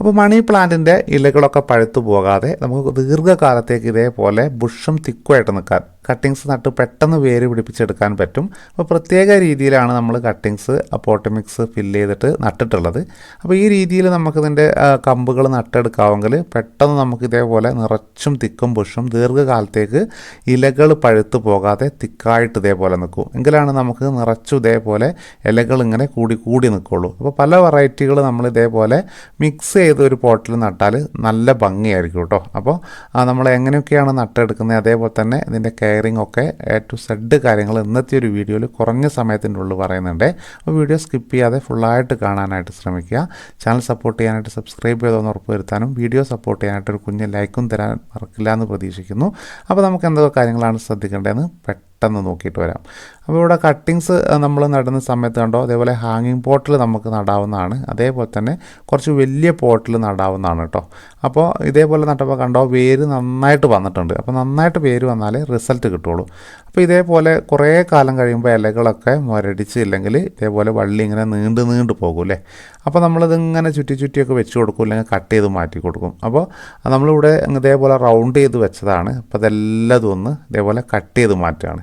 അപ്പോൾ മണി പ്ലാന്റിന്റെ ഇലകളൊക്കെ പഴുത്തു പോകാതെ നമുക്ക് ദീർഘകാലത്തേക്ക് ഇതേപോലെ ബുഷും തിക്കുമായിട്ട് നിൽക്കാൻ കട്ടിങ്സ് നട്ട് പെട്ടെന്ന് വേര് പിടിപ്പിച്ചെടുക്കാൻ പറ്റും. അപ്പോൾ പ്രത്യേക രീതിയിലാണ് നമ്മൾ കട്ടിങ്സ് അപ്പോട്ടമിക്സ് മിക്സ് ഫില്ല് ചെയ്തിട്ട് നട്ടിട്ടുള്ളത്. അപ്പോൾ ഈ രീതിയിൽ നമുക്കിതിന്റെ കമ്പുകൾ നട്ടെടുക്കാമെങ്കിൽ പെട്ടെന്ന് നമുക്ക് ഇതേപോലെ നിറച്ചും തിക്കും ബുഷും ദീർഘകാലത്തേക്ക് ഇലകൾ പഴുത്തു പോകാതെ തിക്കായിട്ട് ഇതേപോലെ നിൽക്കും. എങ്കിലാണ് നമുക്ക് നിറച്ചും ഇതേപോലെ ഇലകൾ ഇങ്ങനെ കൂടി കൂടി നിൽക്കുള്ളൂ. അപ്പോൾ പല വെറൈറ്റികൾ നമ്മൾ ഇതേപോലെ മിക്സ് ചെയ്ത് ഒരു പോട്ടിൽ നട്ടാൽ നല്ല ഭംഗിയായിരിക്കും കേട്ടോ. അപ്പോൾ നമ്മൾ എങ്ങനെയൊക്കെയാണ് നട്ടെടുക്കുന്നത്? അതേപോലെ തന്നെ ഇതിന്റെ കെയറിംഗ് ഒക്കെ എ ടു സെഡ് കാര്യങ്ങൾ ഇന്നത്തെ ഒരു വീഡിയോയിൽ കുറഞ്ഞ സമയത്തിന്റെ ഉള്ളിൽ പറയുന്നുണ്ട്. അപ്പോൾ വീഡിയോ സ്കിപ്പ് ചെയ്യാതെ ഫുള്ളായിട്ട് കാണാനായിട്ട് ശ്രമിക്കുക. ചാനൽ സപ്പോർട്ട് ചെയ്യാനായിട്ട് സബ്സ്ക്രൈബ് ചെയ്തോന്ന് ഉറപ്പ് വരുത്താനും വീഡിയോ സപ്പോർട്ട് ചെയ്യാനായിട്ട് ഒരു കുഞ്ഞ് ലൈക്കും തരാൻ മറക്കില്ല എന്ന് പ്രതീക്ഷിക്കുന്നു. അപ്പോൾ നമുക്ക് എന്തൊക്കെ കാര്യങ്ങളാണ് ശ്രദ്ധിക്കേണ്ടതെന്ന് പെട്ടെന്ന് നോക്കിയിട്ട് വരാം. അപ്പോൾ ഇവിടെ കട്ടിങ്സ് നമ്മൾ നടുന്ന സമയത്ത് കണ്ടോ അതേപോലെ ഹാങ്ങിങ് പോട്ടിൽ നമുക്ക് നടാവുന്നതാണ്. അതേപോലെ തന്നെ കുറച്ച് വലിയ പോട്ടിൽ നടാവുന്നതാണ് കേട്ടോ. അപ്പോൾ ഇതേപോലെ നട്ടപ്പോൾ കണ്ടോ വേര് നന്നായിട്ട് വന്നിട്ടുണ്ട്. അപ്പോൾ നന്നായിട്ട് വേര് വന്നാലേ റിസൾട്ട് കിട്ടുള്ളൂ അപ്പോൾ ഇതേപോലെ കുറേ കാലം കഴിയുമ്പോൾ ഇലകളൊക്കെ മുരടിച്ച് മുരടിച്ചില്ലെങ്കിൽ ഇതേപോലെ വള്ളി ഇങ്ങനെ നീണ്ട് നീണ്ട് പോകും അല്ലേ? അപ്പോൾ നമ്മളിതിങ്ങനെ ചുറ്റി ചുറ്റിയൊക്കെ വെച്ച് കൊടുക്കും അല്ലെങ്കിൽ കട്ട് ചെയ്ത് മാറ്റി കൊടുക്കും. അപ്പോൾ നമ്മളിവിടെ ഇതേപോലെ റൗണ്ട് ചെയ്ത് വെച്ചതാണ്. അപ്പോൾ അതെല്ലാം ഒന്ന് ഇതേപോലെ കട്ട് ചെയ്ത് മാറ്റുകയാണ്.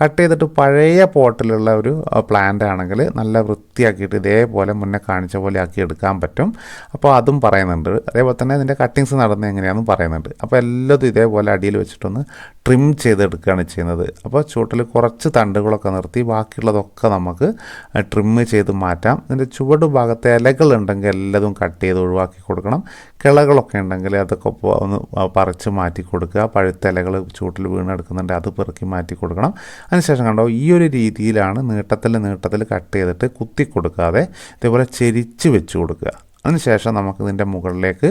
കട്ട് ചെയ്തിട്ട് പഴയ പോട്ടിലുള്ള ഒരു പ്ലാന്റ് ആണെങ്കിൽ നല്ല വൃത്തിയാക്കിയിട്ട് ഇതേപോലെ മുന്നേ കാണിച്ച പോലെ ആക്കി എടുക്കാൻ പറ്റും. അപ്പോൾ അതും പറയുന്നുണ്ട്. അതേപോലെ തന്നെ ഇതിന്റെ കട്ടിങ്സ് നടന്നത് എങ്ങനെയാണെന്ന് പറയുന്നുണ്ട്. അപ്പോൾ എല്ലാതും ഇതേപോലെ അടിയിൽ വെച്ചിട്ടൊന്ന് ട്രിം ചെയ്തെടുക്കുകയാണ് ചെയ്യുന്നത്. അപ്പോൾ ചുവട്ടിൽ കുറച്ച് തണ്ടുകളൊക്കെ നിർത്തി ബാക്കിയുള്ളതൊക്കെ നമുക്ക് ട്രിം ചെയ്ത് മാറ്റാം. ഇതിന്റെ ചുവട് ഭാഗത്തെ ഇലകൾ ഉണ്ടെങ്കിൽ എല്ലാതും കട്ട് ചെയ്ത് ഒഴിവാക്കി കൊടുക്കണം. കിളകളൊക്കെ ഉണ്ടെങ്കിൽ അതൊക്കെ ഒന്ന് പറിച്ച് മാറ്റി കൊടുക്കുക. പഴുത്ത ഇലകൾ ചൂട്ടിൽ വീണെടുക്കുന്നുണ്ട് അത് പെറുക്കി മാറ്റി കൊടുക്കണം. അതിനുശേഷം കണ്ടോ ഈ ഒരു രീതിയിലാണ് നീട്ടത്തിൽ നീട്ടത്തിൽ കട്ട് ചെയ്തിട്ട് കുത്തി കൊടുക്കാതെ ഇതേപോലെ ചെരിച്ച് വെച്ച് കൊടുക്കുക. അതിനുശേഷം നമുക്ക് ഇതിന്റെ മുകളിലേക്ക്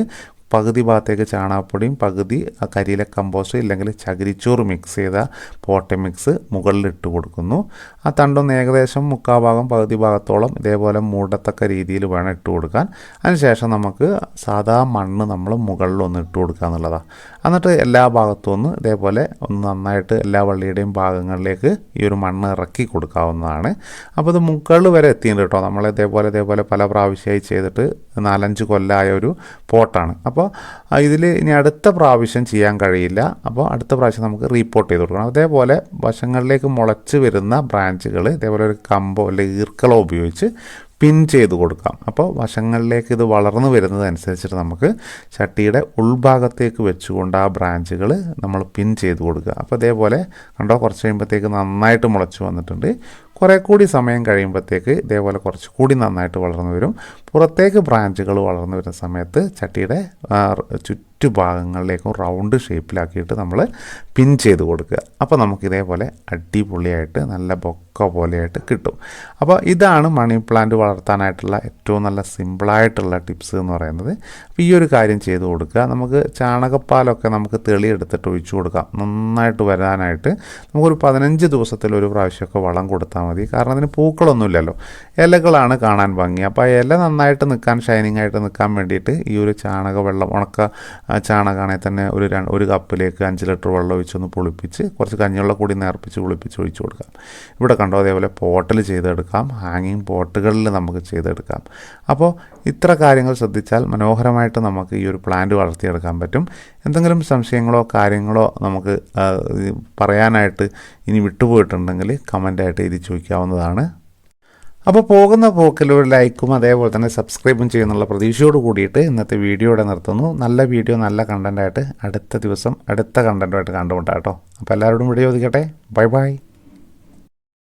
പകുതി ഭാഗത്തേക്ക് ചാണകപ്പൊടിയും പകുതി കരിയില കമ്പോസ്റ്റ് ഇല്ലെങ്കിൽ ചകിരിച്ചോറ് മിക്സ് ചെയ്ത പോട്ട മിക്സ് മുകളിൽ ഇട്ട് കൊടുക്കുന്നു. ആ തണ്ടൊന്ന് ഏകദേശം മുക്കാൽ ഭാഗം പകുതി ഭാഗത്തോളം ഇതേപോലെ മൂടത്തക്ക രീതിയിൽ വേണം ഇട്ട് കൊടുക്കാൻ. അതിനുശേഷം നമുക്ക് സാധാ മണ്ണ് നമ്മൾ മുകളിലൊന്ന് ഇട്ട് കൊടുക്കുക എന്നുള്ളതാണ് എന്നിട്ട് എല്ലാ ഭാഗത്തും ഒന്ന് ഇതേപോലെ ഒന്ന് നന്നായിട്ട് എല്ലാ വള്ളിയുടെയും ഭാഗങ്ങളിലേക്ക് ഈ ഒരു മണ്ണ് ഇറക്കി കൊടുക്കാവുന്നതാണ്. അപ്പോൾ ഇത് മുകളിൽ വരെ എത്തിയിട്ടുണ്ട് കേട്ടോ. നമ്മൾ ഇതേപോലെ ഇതേപോലെ പല പ്രാവശ്യമായി ചെയ്തിട്ട് നാലഞ്ച് കൊല്ലമായ ഒരു പോട്ടാണ്. അപ്പോൾ ഇതിൽ ഇനി അടുത്ത പ്രാവശ്യം ചെയ്യാൻ കഴിയില്ല. അപ്പോൾ അടുത്ത പ്രാവശ്യം നമുക്ക് റീപ്പോർട്ട് ചെയ്ത് കൊടുക്കണം. അതേപോലെ വശങ്ങളിലേക്ക് മുളച്ച് വരുന്ന ബ്രാഞ്ചുകൾ ഇതേപോലെ ഒരു കമ്പോ അല്ലെങ്കിൽ ഈർക്കളോ ഉപയോഗിച്ച് പിൻ ചെയ്ത് കൊടുക്കാം. അപ്പോൾ വശങ്ങളിലേക്ക് ഇത് വളർന്നു വരുന്നതനുസരിച്ചിട്ട് നമുക്ക് ചട്ടിയുടെ ഉൾഭാഗത്തേക്ക് വെച്ചുകൊണ്ട് ആ ബ്രാഞ്ചുകൾ നമ്മൾ പിൻ ചെയ്ത് കൊടുക്കുക. അപ്പോൾ ഇതേപോലെ കണ്ടോ കുറച്ച് കഴിയുമ്പോഴത്തേക്ക് നന്നായിട്ട് മുളച്ച് വന്നിട്ടുണ്ട്. കുറേ കൂടി സമയം കഴിയുമ്പോഴത്തേക്ക് ഇതേപോലെ കുറച്ച് കൂടി നന്നായിട്ട് വളർന്നു വരും. പുറത്തേക്ക് ബ്രാഞ്ചുകൾ വളർന്നു വരുന്ന സമയത്ത് ചട്ടിയുടെ ചുറ്റുഭാഗങ്ങളിലേക്കും റൗണ്ട് ഷേപ്പിലാക്കിയിട്ട് നമ്മൾ പിൻ ചെയ്ത് കൊടുക്കുക. അപ്പോൾ നമുക്ക് ഇതേപോലെ അടിപൊളിയായിട്ട് നല്ല ബൊക്ക പോലെയായിട്ട് കിട്ടും. അപ്പോൾ ഇതാണ് മണി പ്ലാന്റ് വളർത്താനായിട്ടുള്ള ഏറ്റവും നല്ല സിമ്പിളായിട്ടുള്ള ടിപ്സ് എന്ന് പറയുന്നത്. അപ്പോൾ ഈ ഒരു കാര്യം ചെയ്ത് കൊടുക്കുക. നമുക്ക് ചാണകപ്പാലൊക്കെ നമുക്ക് തെളിയെടുത്തിട്ട് ഒഴിച്ചു കൊടുക്കാം. നന്നായിട്ട് വരാനായിട്ട് നമുക്കൊരു പതിനഞ്ച് ദിവസത്തിൽ ഒരു പ്രാവശ്യമൊക്കെ വളം കൊടുത്താൽ മതി. കാരണം അതിന് പൂക്കളൊന്നുമില്ലല്ലോ. ഇലകളാണ് കാണാൻ ഭംഗി. അപ്പോൾ ആ ഇല നന്നായിട്ട് നിൽക്കാൻ ഷൈനിങ് ആയിട്ട് നിൽക്കാൻ വേണ്ടിയിട്ട് ഈ ഒരു ചാണക വെള്ളം ഉണക്ക ചാണകമാണെങ്കിൽ തന്നെ ഒരു ഒരു കപ്പിലേക്ക് അഞ്ച് ലിറ്റർ വെള്ളം ഒഴിച്ചൊന്ന് പുളിപ്പിച്ച് കുറച്ച് കഞ്ഞിവെള്ളം കൂടി നേർപ്പിച്ച് പുളിപ്പിച്ച് ഒഴിച്ചു കൊടുക്കാം. ഇവിടെ കണ്ടോ അതേപോലെ പോട്ടിൽ ചെയ്തെടുക്കാം. ഹാങ്ങിങ് പോട്ടുകളിൽ നമുക്ക് ചെയ്തെടുക്കാം. അപ്പോൾ ഇത്ര കാര്യങ്ങൾ ശ്രദ്ധിച്ചാൽ മനോഹരമായിട്ട് നമുക്ക് ഈ ഒരു പ്ലാന്റ് വളർത്തിയെടുക്കാൻ പറ്റും. എന്തെങ്കിലും സംശയങ്ങളോ കാര്യങ്ങളോ നമുക്ക് പറയാനായിട്ട് ഇനി വിട്ടുപോയിട്ടുണ്ടെങ്കിൽ കമന്റായിട്ട് എഴുതി ചോദിക്കാവുന്നതാണ്. അപ്പോൾ പോകുന്ന പോക്കിൽ ഒരു ലൈക്കും അതേപോലെ തന്നെ സബ്സ്ക്രൈബും ചെയ്യുന്നുള്ള പ്രതീക്ഷയോട് കൂടിയിട്ട് ഇന്നത്തെ വീഡിയോ ഇവിടെ നിർത്തുന്നു. നല്ല വീഡിയോ നല്ല കണ്ടന്റായിട്ട് അടുത്ത ദിവസം അടുത്ത കണ്ടന്റുമായിട്ട് കണ്ടുമുട്ടാം അപ്പോൾ എല്ലാവരോടും വീഡിയോ ഒതുക്കട്ടെ ബൈ ബൈ.